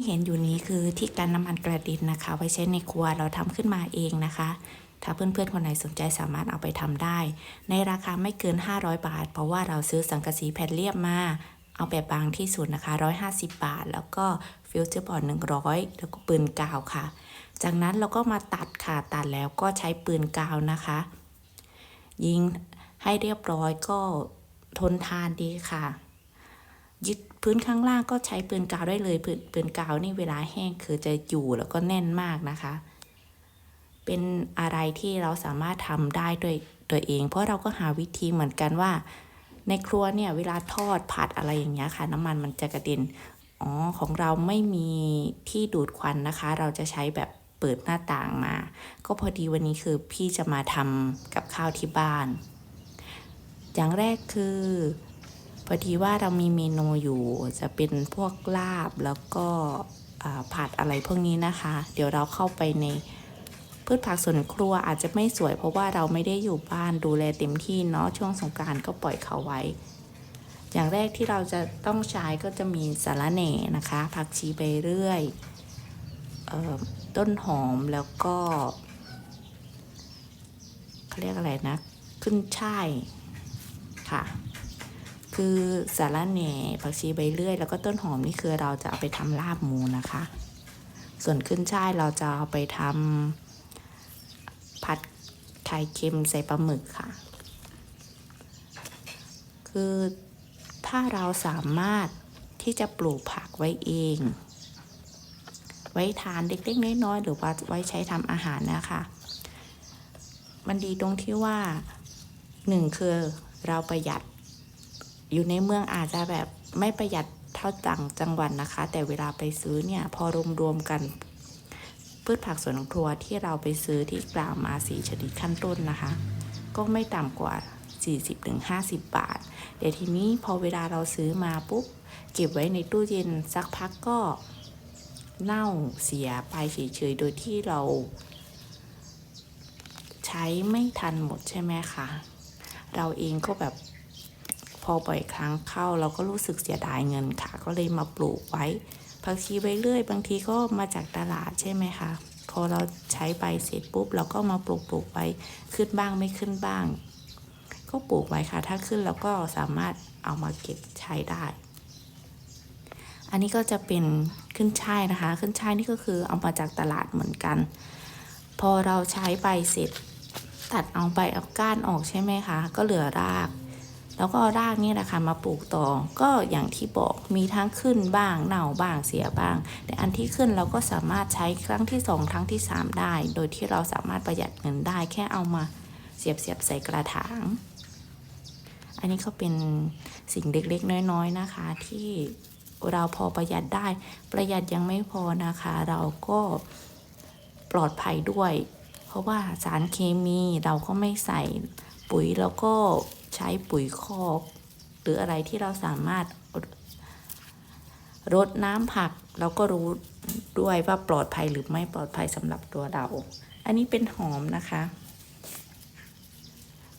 ที่เห็นอยู่นี้คือที่กันน้ำมันกระดินนะคะ ไว้ใช้ในครัวเราทำขึ้นมาเองนะคะ ถ้าเพื่อนๆคนไหนสนใจสามารถเอาไปทำได้ ในราคาไม่เกิน 500 บาท เพราะว่าเราซื้อสังกะสีแผ่นเรียบมา เอาแบบบางที่สุดนะคะ 150 บาท แล้วก็ฟิวเจอร์บอร์ด100 แล้วก็ปืนกาวค่ะ จากนั้นเราก็มาตัดค่ะตัดแล้วก็ใช้ปืนกาวนะคะ ยิงให้เรียบร้อยก็ทนทานดีค่ะ พื้นข้างล่างก็ใช้ปืนกาวได้เลยปืนปืนกาวนี่เวลาแห้งคือจะอยู่แล้วก็แน่นมากนะคะ เป็นอะไรที่เราสามารถทำได้ด้วยตัวเอง เพราะเราก็หาวิธีเหมือนกันว่า ในครัวเนี่ยเวลาทอดผัดอะไรอย่างเงี้ยค่ะ น้ำมันมันจะกระเด็นอ๋อของเราไม่มีที่ดูดควันนะคะ เราจะใช้แบบเปิดหน้าต่างมา ก็พอดีวันนี้คือพี่จะมาทำกับข้าวที่บ้าน อย่างแรกคือ อดีว่าเรามีเมนูอยู่จะเป็นพวกลาบแล้วก็ผัดอะไรพวกนี้นะคะ เดี๋ยวเราเข้าไปในพืชผักสวนครัวอาจจะไม่สวยเพราะว่าเราไม่ได้อยู่บ้านดูแลเต็มที่เนาะช่วงสงการก็ปล่อยเขาไว้ อย่างแรกที่เราจะต้องใช้ก็จะมีสาระแหน่นะคะ ผักชีไปเรื่อยออต้นหอมแล้วก็เขาเรียกอะไรนะ ขึ้นช่ายค่ะ คือสาระแหน่ผักชีใบเลื่อย แล้วก็ต้นหอมนี่คือเราจะเอาไปทำลาบหมูนะคะ ส่วนขึ้นช่ายเราจะเอาไปทำผัดไข่เค็มใส่ปลาหมึกค่ะ คือถ้าเราสามารถที่จะปลูกผักไว้เอง ไว้ทานเล็กๆน้อยๆหรือว่าไว้ใช้ทำอาหารนะคะ มันดีตรงที่ว่าหนึ่งคือเราประหยัด อยู่ในเมืองอาจจะแบบไม่ประหยัดเท่าต่างจังหวัดนะคะ แต่เวลาไปซื้อเนี่ยพอรวมๆกัน พืชผักสวนครัวที่เราไปซื้อที่กล่าวมาสี่ชนิดขั้นต้นนะคะ ก็ไม่ต่ำกว่า 40-50 บาท เดี๋ยวทีนี้พอเวลาเราซื้อมาปุ๊บ เก็บไว้ในตู้เย็นสักพักก็เน่าเสียไปเฉยๆ โดยที่เรา ใช้ไม่ทันหมดใช่ไหมคะ เราเองก็แบบ พอบ่อยครั้งเข้าเราก็รู้สึกเสียดายเงินค่ะ ก็เลยมาปลูกไว้ผักชีใบเลื่อยบางทีก็มาจากตลาดใช่ไหมคะพอเราใช้ไปเสร็จปุ๊บเราก็มาปลูกปลูกไว้ขึ้นบ้างไม่ขึ้นบ้าง ก็ปลูกไว้ค่ะ ถ้าขึ้นเราก็สามารถเอามาเก็บใช้ได้ อันนี้ก็จะเป็นขึ้นช่ายนะคะ ขึ้นช่ายนี่ก็คือเอามาจากตลาดเหมือนกัน พอเราใช้ไปเสร็จ ตัดเอาใบเอาก้านออกใช่ไหมคะ ก็เหลือราก แล้วก็รากนี่แหละค่ะมาปลูกต่อก็อย่างที่บอกมีทั้งขึ้นบ้างเน่าบ้างเสียบ้าง แต่อันที่ขึ้นเราก็สามารถใช้ครั้งที่สองครั้งที่สามได้ โดยที่เราสามารถประหยัดเงินได้แค่เอามาเสียบเสียบใส่กระถาง อันนี้ก็เป็นสิ่งเล็กๆ น้อยๆ นะคะ ที่เราพอประหยัดได้ ประหยัดยังไม่พอนะคะ เราก็ปลอดภัยด้วย เพราะว่าสารเคมีเราก็ไม่ใส่ปุ๋ยแล้วก็ ใช้ปุ๋ยคอกหรืออะไรที่เราสามารถรดน้ำผักเราก็รู้ด้วยว่าปลอดภัยหรือไม่ปลอดภัยสำหรับตัวเรา อันนี้เป็นหอมนะคะ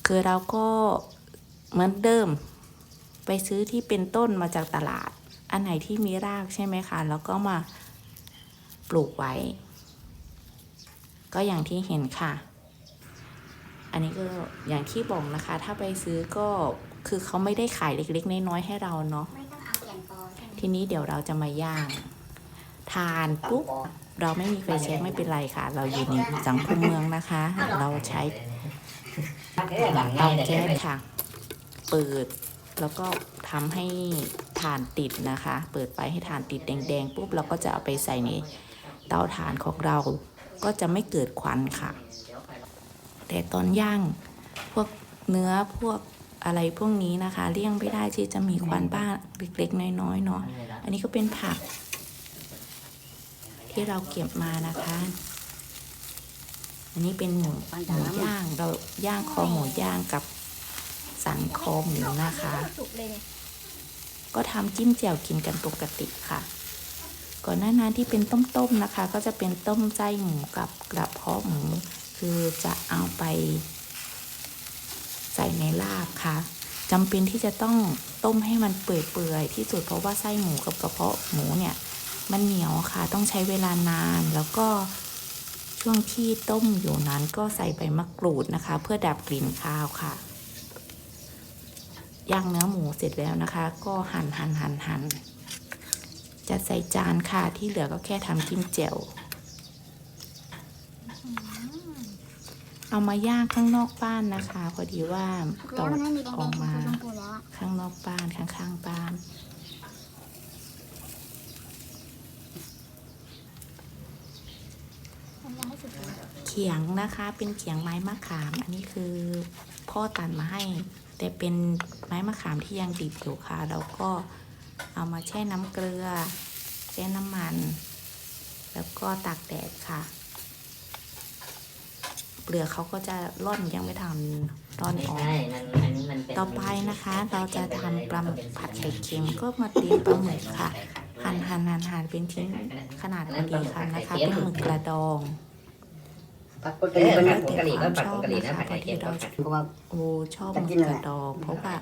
คือเราก็เหมือนเดิม ไปซื้อที่เป็นต้นมาจากตลาด อันไหนที่มีรากใช่ไหมคะ แล้วก็มาปลูกไว้ ก็อย่างที่เห็นค่ะ อันนี้ก็อย่างที่บอกนะคะ ถ้าไปซื้อก็คือเขาไม่ได้ขายเล็กๆ น้อยๆให้เราเนาะไม่ต้องเอาอย่างกอใช่ไหมทีนี้เดี๋ยวเราจะมาย่าง ทานปุ๊บเราไม่มีไฟแช็กไม่เป็นไรค่ะ เราอยู่ในสังคมเมืองนะคะ เราใช้เตาแก๊สค่ะ เปิดแล้วก็ทำให้ถ่านติดนะคะ เปิดไปให้ถ่านติดแดงๆปุ๊บเราก็จะเอาไปใส่ในเตาถ่านของเราก็จะไม่เกิดควันค่ะ แต่ตอนย่างพวกเนื้อพวกอะไรพวกนี้นะคะเลี่ยงไม่ได้ที่จะมีควันบ้างเล็กๆน้อยๆเนาะอันนี้ก็เป็นผัก ที่เราเก็บมานะคะ อันนี้เป็นหมูหมูย่างเราย่างคอหมูย่างกับสันคอหมูนะคะสุกเลยไงก็ทำจิ้มแจ่วกินกันปกติค่ะ ก่อนหน้านั้นที่เป็นต้มๆนะคะ ก็จะเป็นต้มไส้หมูกับกระเพาะหมู คือจะเอาไป ใส่ในลาบค่ะจำเป็นที่จะต้องต้มให้มันเปื่อยๆที่สุดเพราะว่าไส้หมูกับกระเพาะหมูเนี่ย มันเหนียวค่ะ ต้องใช้เวลานานแล้วก็ช่วงที่ต้มอยู่นั้นก็ใส่ใบมะกรูดนะคะ เพื่อดับกลิ่นคาวค่ะย่างเนื้อหมูเสร็จแล้วนะคะ ก็หั่นหั่นหั่นหั่นจะใส่จานค่ะที่เหลือก็แค่ทำจิ้มแจ่ว เอามาย่างข้างนอกบ้านนะคะ พอดีว่าตอมันดออกมาข้างนอกบ้านข้างๆบ้านเลยเขียงนะคะเป็นเขียงไม้มะขาม อันนี้คือพ่อตัดมาให้ แต่เป็นไม้มะขามที่ยังดิบอยู่ค่ะแล้วก็เอามาแช่น้ำเกลือแช่น้ำมัน แล้วก็ตากแดดค่ะ เปลือกเขาก็จะร่อนยังไม่ทันร่อนไม่ออกใช่มันอันนี้มันเป็นต่อไปนะคะ เราจะทำปลาหมึกผัดไข่เค็มก็มาเตรียมปลาหมึกค่ะ หั่นหั่นหั่นหั่นเป็นชิ้นขนาดพอดีคำนะคะเป็นหมึกกระดองผัดผงกะหรี่ผัดผงกะหรี่ก็ผัดผงกะหรี่นะผัดไข่เค็มก็ผัดเพราะว่าโอ้ชอบหมึกกระดองเพราะว่า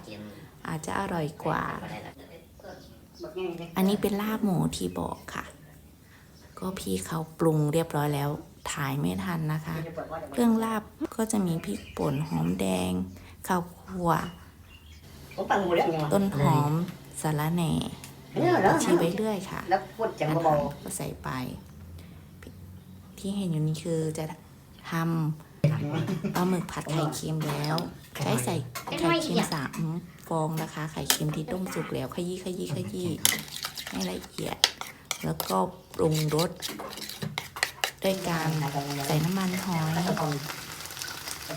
อาจจะอร่อยกว่า อันนี้เป็นลาบหมูที่บอกค่ะ ก็พี่เขาปรุงเรียบร้อยแล้ว ถ่ายไม่ทันนะคะ เครื่องลาบก็จะมีพริกป่นหอมแดงข้าวคั่วผมปังหมูเรื่องยังไงต้นหอมสาระแหน่เนี่ยแล้วชีไว้เรื่อยค่ะแล้วพูดจังอาเบาหารก็ใส่ไป ที่เห็นอยู่นี้คือจะทำปลาหมึกผัดไข่เค็มแล้วใช้ใส่ไข่เค็มสามฟองนะคะ ไข่เค็มที่ต้มสุกแล้วขยี้ขยี้ขยี้ให้ละเอียด แล้วก็ปรุงรส ด้วยการใส่น้ำมันหอย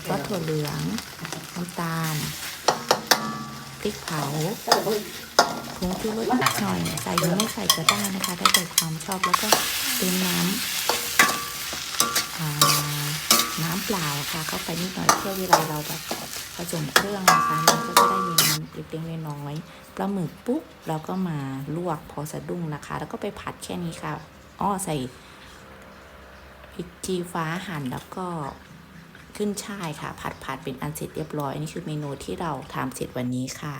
ซอสถั่วเหลือง น้ำตาลพริกเผาผงชูรสนิดหน่อย ใส่หรือไม่ใส่ก็ได้นะคะ ได้แต่ความชอบแล้วก็เติมน้ำอ่าน้ำเปล่าค่ะ เข้าไปนิดหน่อยเพื่อเวลาเราแบบผสมเครื่องนะคะมันก็จะได้มีน้ำเล็กๆน้อยๆปลาหมึกปุ๊บเราก็มาลวกพอสะดุ้งนะคะ แล้วก็ไปผัดแค่นี้ค่ะอ้อใส่ พริกจีฟ้าหั่นแล้วก็ขึ้นช่ายค่ะ ผัดผัดเป็นอันเสร็จเรียบร้อย นี่คือเมนูที่เราทำเสร็จวันนี้ค่ะ